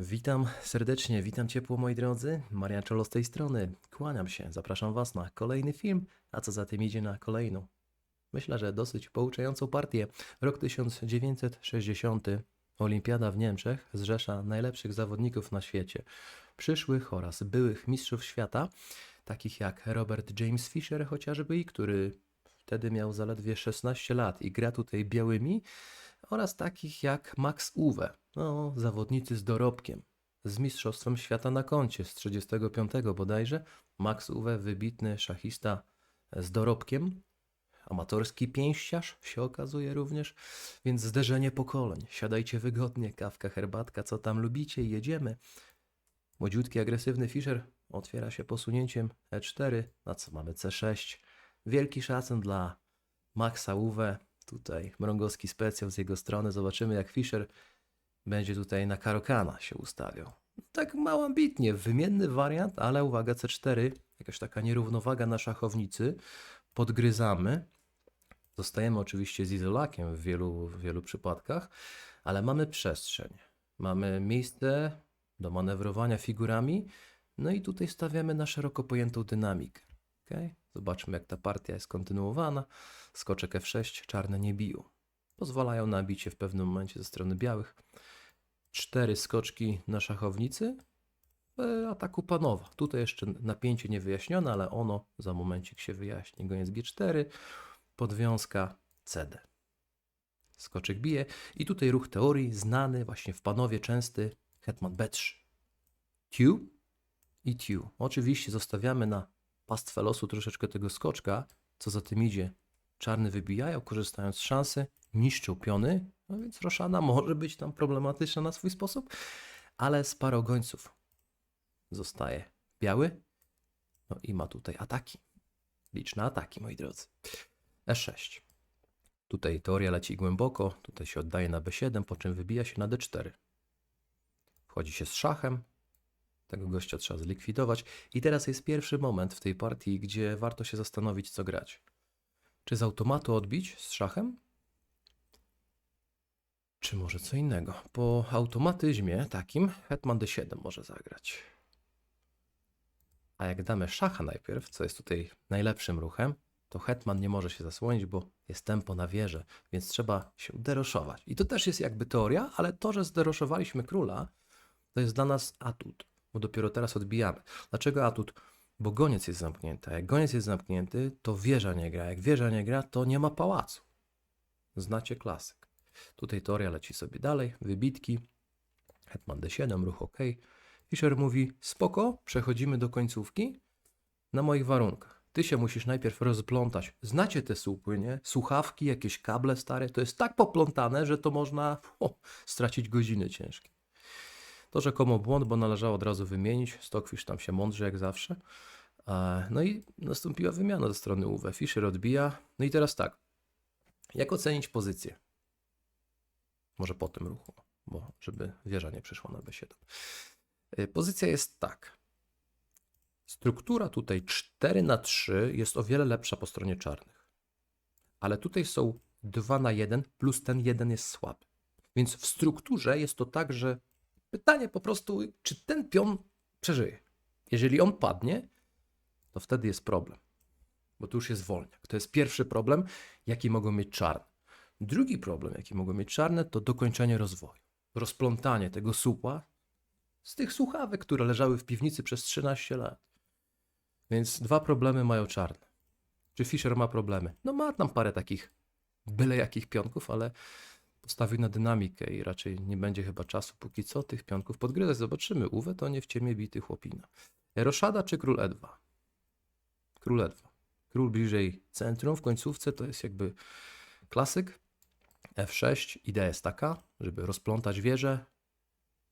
Witam serdecznie, witam ciepło moi drodzy. Marian Czolo z tej strony. Kłaniam się, zapraszam Was na kolejny film, a co za tym idzie na kolejną. Myślę, że dosyć pouczającą partię. Rok 1960. Olimpiada w Niemczech zrzesza najlepszych zawodników na świecie. Przyszłych oraz byłych mistrzów świata, takich jak Robert James Fisher chociażby, który wtedy miał zaledwie 16 lat i gra tutaj białymi, oraz takich jak Max Uwe, no, zawodnicy z dorobkiem, z Mistrzostwem Świata na koncie z 35 bodajże. Max Uwe, wybitny szachista z dorobkiem, amatorski pięściarz się okazuje również, więc zderzenie pokoleń. Siadajcie wygodnie, kawka, herbatka, co tam lubicie jedziemy. Młodziutki, agresywny Fischer otwiera się posunięciem E4, na co mamy C6. Wielki szacun dla Maxa Uwe, tutaj mrągowski specjal z jego strony. Zobaczymy jak Fischer będzie tutaj na Karokana się ustawiał. Tak mało ambitnie, wymienny wariant, ale uwaga C4, jakaś taka nierównowaga na szachownicy. Podgryzamy. Zostajemy oczywiście z izolakiem w wielu, w wielu przypadkach, ale mamy przestrzeń. Mamy miejsce do manewrowania figurami, no i tutaj stawiamy na szeroko pojętą dynamikę. Okay? Zobaczmy, jak ta partia jest kontynuowana. Skoczek F6, czarne nie biją. Pozwalają na bicie w pewnym momencie ze strony białych. Cztery skoczki na szachownicy w ataku panowa. Tutaj jeszcze napięcie nie wyjaśnione, ale ono za momencik się wyjaśni. Goniec G4, podwiązka CD. Skoczek bije i tutaj ruch teorii znany właśnie w panowie częsty hetman B3. Q i Q. Oczywiście zostawiamy na pastwę losu troszeczkę tego skoczka, co za tym idzie. Czarny wybijają, korzystając z szansy, niszczą piony, no więc Roszana może być tam problematyczna na swój sposób, ale z parą gońców zostaje biały, no i ma tutaj ataki. Liczne ataki, moi drodzy. E6. Tutaj teoria leci głęboko, tutaj się oddaje na B7, po czym wybija się na D4. Wchodzi się z szachem, tego gościa trzeba zlikwidować. I teraz jest pierwszy moment w tej partii, gdzie warto się zastanowić, co grać. Czy z automatu odbić z szachem? Czy może co innego? Po automatyzmie takim hetman d7 może zagrać. A jak damy szacha najpierw, co jest tutaj najlepszym ruchem, to hetman nie może się zasłonić, bo jest tempo na wieżę, więc trzeba się deroszować. I to też jest jakby teoria, ale to, że zderoszowaliśmy króla, to jest dla nas atut bo dopiero teraz odbijamy. Dlaczego atut? Bo goniec jest zamknięty. A jak goniec jest zamknięty, to wieża nie gra. Jak wieża nie gra, to nie ma pałacu. Znacie klasyk. Tutaj teoria leci sobie dalej, wybitki. Hetman D7, ruch OK. Fischer mówi, spoko, przechodzimy do końcówki na moich warunkach. Ty się musisz najpierw rozplątać. Znacie te słupy, nie? Słuchawki, jakieś kable stare. To jest tak poplątane, że to można o, stracić godziny ciężkie. To rzekomo błąd, bo należało od razu wymienić. Stockfish tam się mądrzy jak zawsze. E, No i nastąpiła wymiana ze strony UW. Fisher odbija. No i teraz tak. Jak ocenić pozycję? Może po tym ruchu, bo żeby wieża nie przyszła na B7. E, Pozycja jest tak. Struktura tutaj 4 na 3 jest o wiele lepsza po stronie czarnych. Ale tutaj są 2 na 1 plus ten jeden jest słaby. Więc w strukturze jest to tak, że Pytanie po prostu, czy ten pion przeżyje. Jeżeli on padnie, to wtedy jest problem, bo tu już jest wolniak. To jest pierwszy problem, jaki mogą mieć czarne. Drugi problem, jaki mogą mieć czarne, to dokończenie rozwoju. Rozplątanie tego supła z tych słuchawek, które leżały w piwnicy przez 13 lat. Więc dwa problemy mają czarne. Czy Fischer ma problemy? No ma tam parę takich byle jakich pionków, ale postawił na dynamikę i raczej nie będzie chyba czasu póki co tych pionków podgryzać. Zobaczymy. Uwe to nie w ciemię bity chłopina. Roszada czy król E2? Król E2. Król bliżej centrum w końcówce to jest jakby klasyk. F6. Idea jest taka, żeby rozplątać wieżę,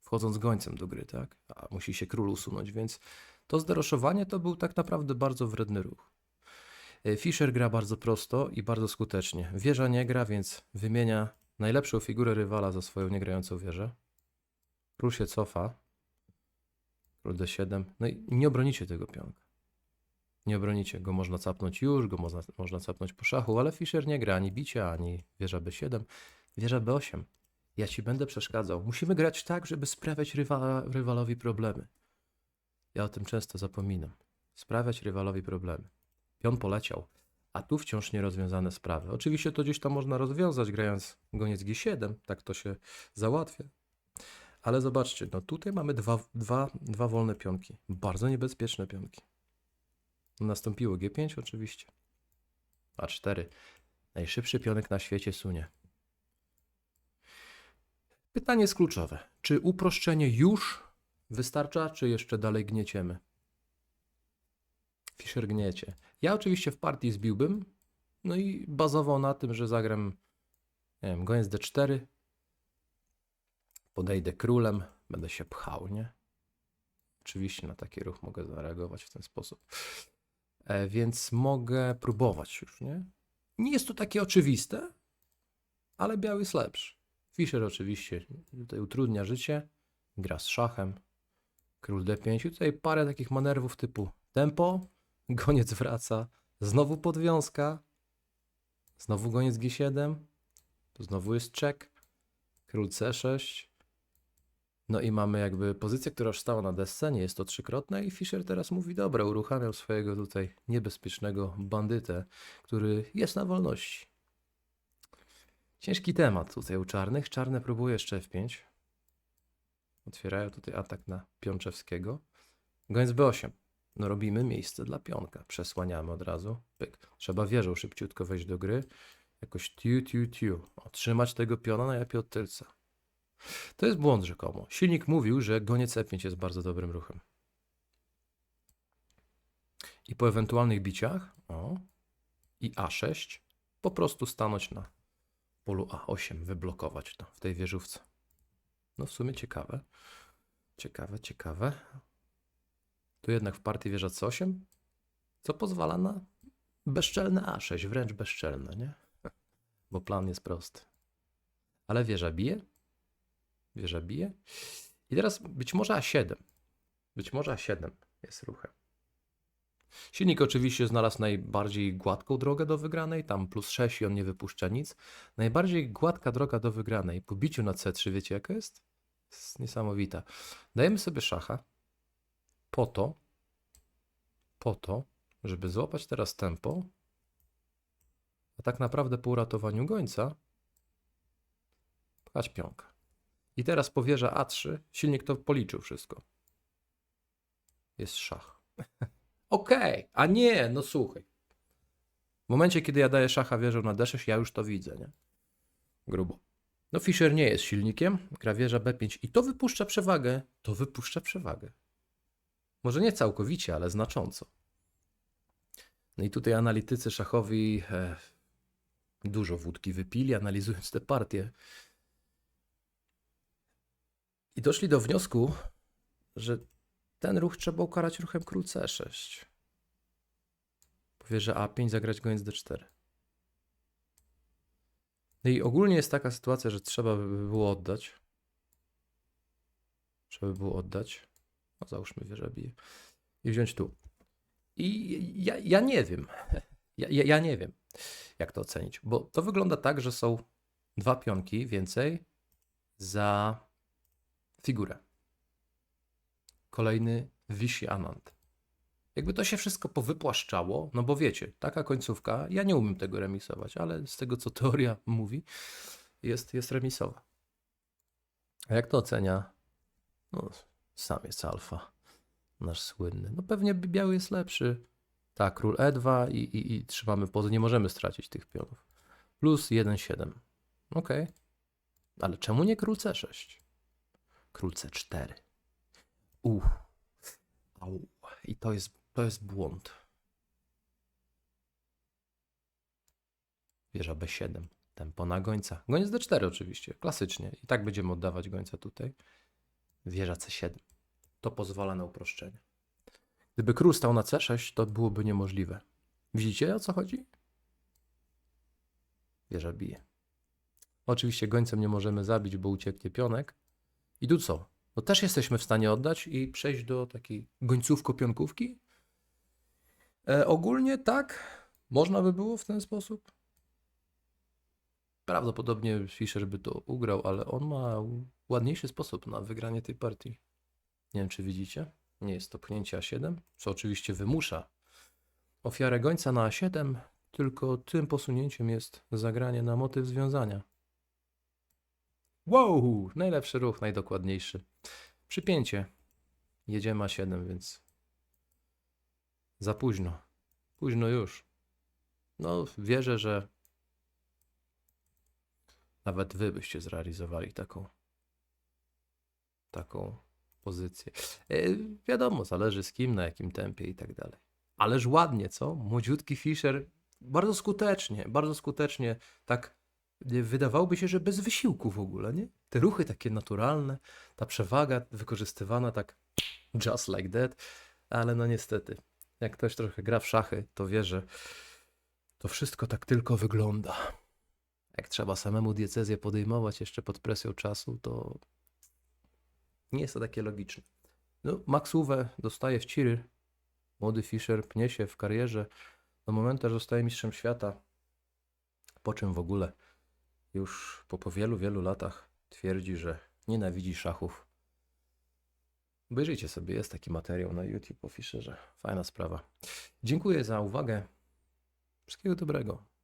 wchodząc gońcem do gry, tak? A musi się król usunąć, więc to zderoszowanie to był tak naprawdę bardzo wredny ruch. E, Fischer gra bardzo prosto i bardzo skutecznie. Wieża nie gra, więc wymienia najlepszą figurę rywala za swoją niegrającą wieżę. Król się cofa. Król D7. No i nie obronicie tego pionka. Nie obronicie go, można capnąć już, go można, można capnąć po szachu, ale Fischer nie gra ani bicia, ani wieża B7. Wieża B8. Ja ci będę przeszkadzał. Musimy grać tak, żeby sprawiać rywa, rywalowi problemy. Ja o tym często zapominam. Sprawiać rywalowi problemy. Pion poleciał, a tu wciąż nierozwiązane sprawy. Oczywiście to gdzieś tam można rozwiązać, grając goniec G7, tak to się załatwia. Ale zobaczcie, no tutaj mamy dwa, dwa, dwa wolne pionki. Bardzo niebezpieczne pionki. Nastąpiło G5 oczywiście. A4. Najszybszy pionek na świecie sunie. Pytanie jest kluczowe. Czy uproszczenie już wystarcza, czy jeszcze dalej gnieciemy? Fischer gniecie. Ja oczywiście w partii zbiłbym, no i bazował na tym, że zagram, nie wiem, goniec D4, podejdę królem, będę się pchał, nie? Oczywiście na taki ruch mogę zareagować w ten sposób. E, więc mogę próbować już, nie? Nie jest to takie oczywiste, ale biały jest lepszy. Fischer oczywiście tutaj utrudnia życie, gra z szachem, król d5. Tutaj parę takich manewrów typu tempo, goniec wraca, znowu podwiązka, znowu goniec g7, tu znowu jest czek, król c6. No i mamy jakby pozycję, która już stała na desce, nie jest to trzykrotne i Fischer teraz mówi, dobra, uruchamiam swojego tutaj niebezpiecznego bandytę, który jest na wolności. Ciężki temat tutaj u czarnych. Czarne próbuje jeszcze F5. Otwierają tutaj atak na Pionczewskiego. Goniec B8. No robimy miejsce dla pionka. Przesłaniamy od razu. Pyk. Trzeba wieżą szybciutko wejść do gry. Jakoś tiu, tiu, tiu. Otrzymać tego piona najlepiej od tylca. To jest błąd rzekomo. Silnik mówił, że goniec E5 jest bardzo dobrym ruchem. I po ewentualnych biciach o, i A6 po prostu stanąć na polu A8, wyblokować to w tej wieżówce. No w sumie ciekawe. Ciekawe, ciekawe. Tu jednak w partii wieża C8, co pozwala na bezczelne A6, wręcz bezczelne, nie? Bo plan jest prosty. Ale wieża bije. Wieża bije. I teraz być może A7. Być może A7 jest ruchem. Silnik oczywiście znalazł najbardziej gładką drogę do wygranej, tam plus 6 i on nie wypuszcza nic. Najbardziej gładka droga do wygranej po biciu na C3, wiecie jaka jest? jest niesamowita. Dajemy sobie szacha po to, po to, żeby złapać teraz tempo, a tak naprawdę po uratowaniu gońca pchać pionka. I teraz powierza A3, silnik to policzył wszystko. Jest szach. Okej, a nie, no słuchaj. W momencie, kiedy ja daję szacha wieżą na D6, ja już to widzę, nie? Grubo. No Fischer nie jest silnikiem, gra wieża B5 i to wypuszcza przewagę, to wypuszcza przewagę. Może nie całkowicie, ale znacząco. No i tutaj analitycy szachowi e, dużo wódki wypili, analizując te partie. I doszli do wniosku, że ten ruch trzeba ukarać ruchem król C6. Powie, że A5 zagrać goniec D4. No i ogólnie jest taka sytuacja, że trzeba by było oddać. Trzeba by było oddać. No załóżmy wieżę bije. I wziąć tu. I ja, ja nie wiem. Ja, ja, nie wiem, jak to ocenić. Bo to wygląda tak, że są dwa pionki więcej za figurę. Kolejny Vichy Anand. Jakby to się wszystko powypłaszczało, no bo wiecie, taka końcówka, ja nie umiem tego remisować, ale z tego co teoria mówi, jest, jest remisowa. A jak to ocenia? No, sam jest alfa, nasz słynny. No pewnie biały jest lepszy. Tak, król E2 i, i, i trzymamy pozy, nie możemy stracić tych pionów. Plus 1,7. Ok. Ale czemu nie król C6? Król C4. Uff. Au. I to jest, to jest błąd. Wieża B7. Tempo na gońca. Goniec D4 oczywiście, klasycznie. I tak będziemy oddawać gońca tutaj. Wieża C7. To pozwala na uproszczenie. Gdyby król stał na C6, to byłoby niemożliwe. Widzicie o co chodzi? Wieża bije. Oczywiście gońcem nie możemy zabić, bo ucieknie pionek. I tu co? No też jesteśmy w stanie oddać i przejść do takiej gońcówko-pionkówki? E, ogólnie tak, można by było w ten sposób. Prawdopodobnie Fischer by to ugrał, ale on ma ładniejszy sposób na wygranie tej partii. Nie wiem, czy widzicie. Nie jest to pchnięcie A7, co oczywiście wymusza ofiarę gońca na A7, tylko tym posunięciem jest zagranie na motyw związania. Wow! Najlepszy ruch, najdokładniejszy. Przypięcie. Jedziemy A7, więc za późno. Późno już. No, wierzę, że nawet wy byście zrealizowali taką taką pozycję. E, wiadomo, zależy z kim, na jakim tempie i tak dalej. Ależ ładnie, co? Młodziutki Fischer bardzo skutecznie, bardzo skutecznie, tak wydawałoby się, że bez wysiłku w ogóle, nie? Te ruchy takie naturalne, ta przewaga wykorzystywana tak just like that, ale no niestety, jak ktoś trochę gra w szachy, to wie, że to wszystko tak tylko wygląda. Jak trzeba samemu diecezję podejmować jeszcze pod presją czasu, to nie jest to takie logiczne. No, Max Uwe dostaje w ciry. Młody Fischer pnie się w karierze do momentu, aż zostaje mistrzem świata. Po czym w ogóle już po, po wielu, wielu latach twierdzi, że nienawidzi szachów. Obejrzyjcie sobie, jest taki materiał na YouTube o Fischerze. Fajna sprawa. Dziękuję za uwagę. Wszystkiego dobrego.